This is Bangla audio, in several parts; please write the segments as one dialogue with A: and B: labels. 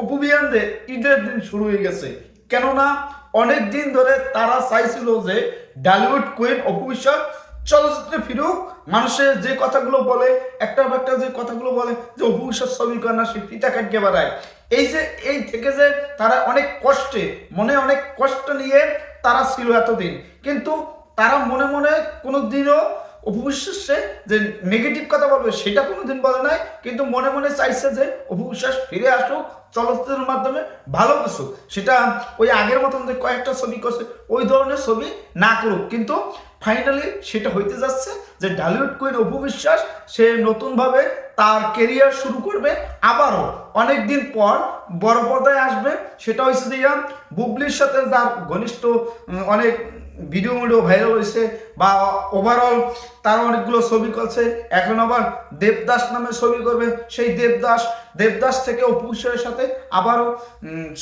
A: অপুবিয়ানদের ঈদের দিন শুরু হয়ে গেছে। কেননা, অনেক দিন ধরে তারা চাইছিল যে ডালিউড কুইন অপুবিশ্বাস চলচ্চিত্রে ফিরুক, মানুষের যে কথাগুলো বলে, একটা একটা যে কথাগুলো বলে, যে অপু বিশ্বাস ছবি করে সে পিতা কাটিয়ে বেড়ায়। এই যে, এই থেকে যে তারা অনেক কষ্টে, মনে অনেক কষ্ট নিয়ে তারা ছিল এতদিন। কিন্তু তারা মনে মনে কোনো দিনও অপবিশ্বাসে যে নেগেটিভ কথা বলবে, সেটা কোনোদিন বলে নাই। কিন্তু মনে মনে চাইছে যে অপবিশ্বাস ফিরে আসুক চলচ্চিত্রের মাধ্যমে ভালো কিছু। সেটা ওই আগের মতন যে কয়েকটা ছবি করছে, ওই ধরনের ছবি না করুক। কিন্তু ফাইনালি সেটা হইতে যাচ্ছে যে ডালিউড কুইন অপু বিশ্বাস, সে নতুনভাবে তার কেরিয়ার শুরু করবে আবারও। অনেক দিন পর বড় পর্দায় আসবে। সেটা হচ্ছে যে বুবলির সাথে যার ঘনিষ্ঠ অনেক ভিডিও ভিডিও ভাইরাল হয়েছে বা ওভারঅল তার অনেকগুলো ছবি করছে এখন আবার দেবদাস নামে ছবি করবে। সেই দেবদাস দেবদাস থেকে অপু বিশ্বাসের সাথে আবারও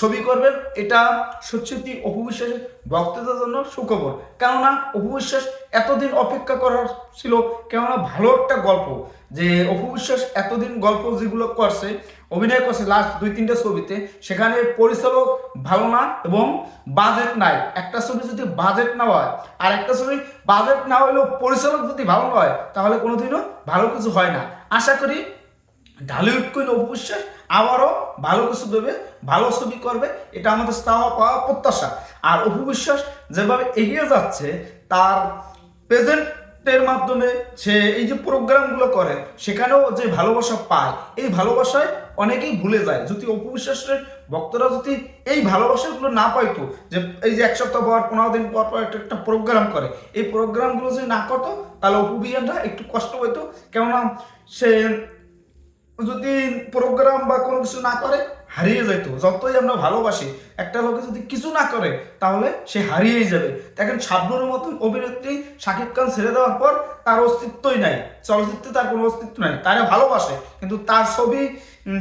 A: ছবি করবে এটা সত্যি অপু বিশ্বাসের ভক্তদের জন্য সুখবর। কেননা অপু বিশ্বাস এতদিন অপেক্ষা করার ছিল, কেননা ভালো একটা গল্প। যে অপু বিশ্বাস এতদিন গল্প যেগুলো করছে, অভিনয় করছে লাস্ট দুই, তিনটা ছবিতে, সেখানে পরিচালক ভালো না এবং বাজেট নাই। একটা ছবি যদি বাজেট না হয় আর একটা ছবি বাজেট না হলেও পরিচালক যদি ভালো নয় তাহলে কোনোদিনও ভালো কিছু হয় না। আশা করি ঢালিউড অপু বিশ্বাস আবারও ভালো কিছু দেবে, ভালো ছবি করবে, এটা আমাদের চাওয়া পাওয়া প্রত্যাশা। আর অপু বিশ্বাস যেভাবে এগিয়ে যাচ্ছে, তার প্রেজেন্টের মাধ্যমে সে এই যে প্রোগ্রামগুলো করে, সেখানেও যে ভালোবাসা পায়, এই ভালোবাসায় অনেকেই ভুলে যায়। যদি অপু বিশ্বাসের ভক্তরা যদি এই ভালোবাসাগুলো না পাইতো, যে এই যে এক সপ্তাহ পর, পনেরো দিন পর পর একটা একটা প্রোগ্রাম করে, এই প্রোগ্রামগুলো যদি না করতো, তাহলে অপু বিয়ানরা একটু কষ্ট পেতো কেননা সে যদি প্রোগ্রাম বা কোনো কিছু না করে, হারিয়ে যেত যতই আমরা ভালোবাসি, একটা লোকে যদি কিছু না করে, তাহলে সে হারিয়েই যাবে। দেখেন শাবনুরের মতন অভিনেত্রী শাকিব খান ছেড়ে দেওয়ার পর তার অস্তিত্বই নাই। চলচ্চিত্রে তার কোনো অস্তিত্ব নাই। তারা ভালোবাসে, কিন্তু তার ছবি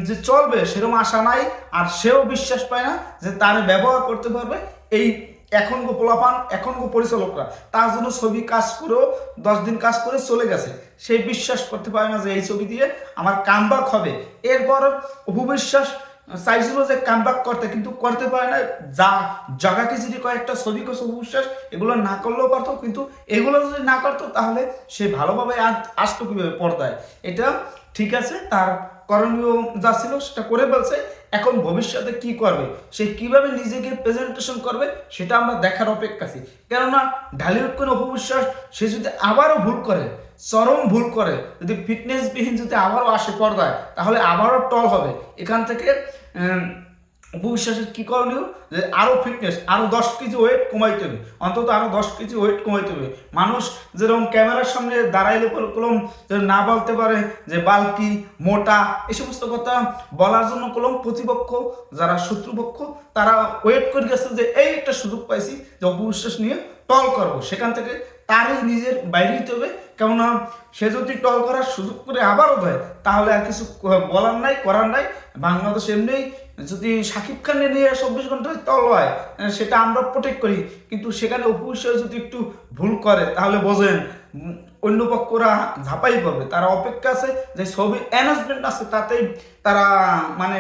A: যে চলবে, সেরকম আশা নাই, আর সেও বিশ্বাস পায় না যে তার ব্যবহার করতে পারবে এই এখন গো পোলাপান, এখন গো পরিচালকরা, তার জন্য ছবি কাজ করেও দশ দিন কাজ করে চলে গেছে। সেই বিশ্বাস করতে পারে না যে এই ছবি দিয়ে আমার কামব্যাক হবে। এরপর অপু বিশ্বাস চাইছিল যে কামব্যাক করতে, কিন্তু করতে পারে না। যা জাগাকে যদি কয়েকটা ছবি অপুবিশ্বাস এগুলো না করলেও পারতো, কিন্তু এগুলো যদি না করতো, তাহলে সে ভালোভাবে আস- আসতো কীভাবে পর্দায়? এটা ঠিক আছে, তার করণীয় যা ছিল সেটা করে ফেলছে এখন ভবিষ্যতে কি করবে? সে কীভাবে নিজেকে প্রেজেন্টেশন করবে? সেটা আমরা দেখার অপেক্ষা আছি। কেননা ঢালিউড কোনো অপবিশ্বাস সে যদি আবারও ভুল করে, চরম ভুল করে, যদি ফিটনেসবিহীন যদি আবারও আসে পর্দায়, তাহলে আবারও টল হবে। এখান থেকে উম, অপবিশ্বাসের কী করণীয় যে আরও ফিটনেস আরও দশ কেজি ওয়েট কমাইতে হবে। অন্তত আরও দশ কেজি ওয়েট কমাইতে হবে। মানুষ যেরকম ক্যামেরার সামনে দাঁড়াইলে কলম না বলতে পারে যে বালকি মোটা এই সমস্ত কথা বলার জন্য কলম প্রতিপক্ষ যারা শত্রুপক্ষ তারা ওয়েট করে গেছে যে এই একটা সুযোগ পাইছি যে অপবিশ্বাস নিয়ে টল করব। সেখান থেকে তারই নিজের বাইরে দিতে হবে। কেননা সে যদি টল করার সুযোগ করে আবারও দেয়, তাহলে আর কিছু বলার নাই, করার নাই। বাংলাদেশ এমনি যদি সাকিব খানের নিয়ে চব্বিশ ঘন্টায় টল হয়, সেটা আমরা প্রোটেক্ট করি। কিন্তু সেখানে অপবিশ্বাস যদি একটু ভুল করে, তাহলে বোঝেন, অন্য পক্ষরা ঝাঁপাই পাবে তারা অপেক্ষা আছে যে ছবি অ্যানাউন্সমেন্ট আছে, তাতেই তারা মানে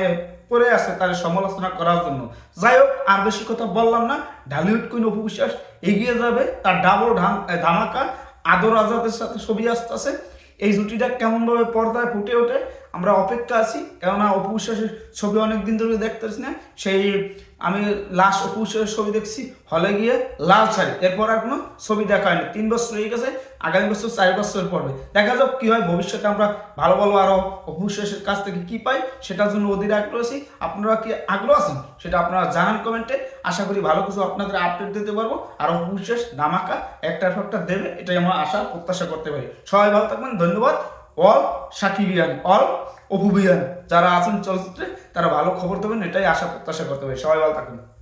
A: পড়ে আছে তার সমালোচনা করার জন্য। যাই হোক আর বেশি কথা বললাম না ঢালিউড কুইন অপু বিশ্বাস এগিয়ে যাবে, তার ডাবল ধামাকা। আদর আজাদের সাথে ছবি আসতেছে। এই জুটিটা কেমনভাবে পর্দায় ফুটে ওঠে আমরা অপেক্ষা আছি, কেননা অপু বিশ্বাসের ছবি অনেক দিন ধরে দেখতেছি না। সেই আমি লাস্ট অপু বিশ্বাসের ছবি দেখছি, হলে গিয়ে লাল শাড়ি। এরপর আর কোনো ছবি দেখা হয়নি। তিন বছর হয়ে গেছে, আগামী বছর চার বছর পড়বে। দেখা যাক কী হয়, ভবিষ্যতে আমরা ভালো ভালো আরও অপু বিশ্বাসের কাছ থেকে কী পাই, সেটার জন্য অধীর আগ্রহ আছি। আপনারা কি আগ্রহ আছেন? সেটা আপনারা জানান কমেন্টে। আশা করি ভালো কিছু আপনাদের আপডেট দিতে পারব। আর অপু বিশ্বাস ধামাকা একটা একটা দেবে, এটাই আমরা আশা, প্রত্যাশা করতে পারি। সবাই ভালো থাকবেন, ধন্যবাদ। অল সাকিবিয়ান, অল অপুবিয়ান যারা আছেন চলচ্চিত্রে, তারা ভালো খবর দেবেন, এটাই আশা, প্রত্যাশা করতে হবে সবাই ভালো থাকবেন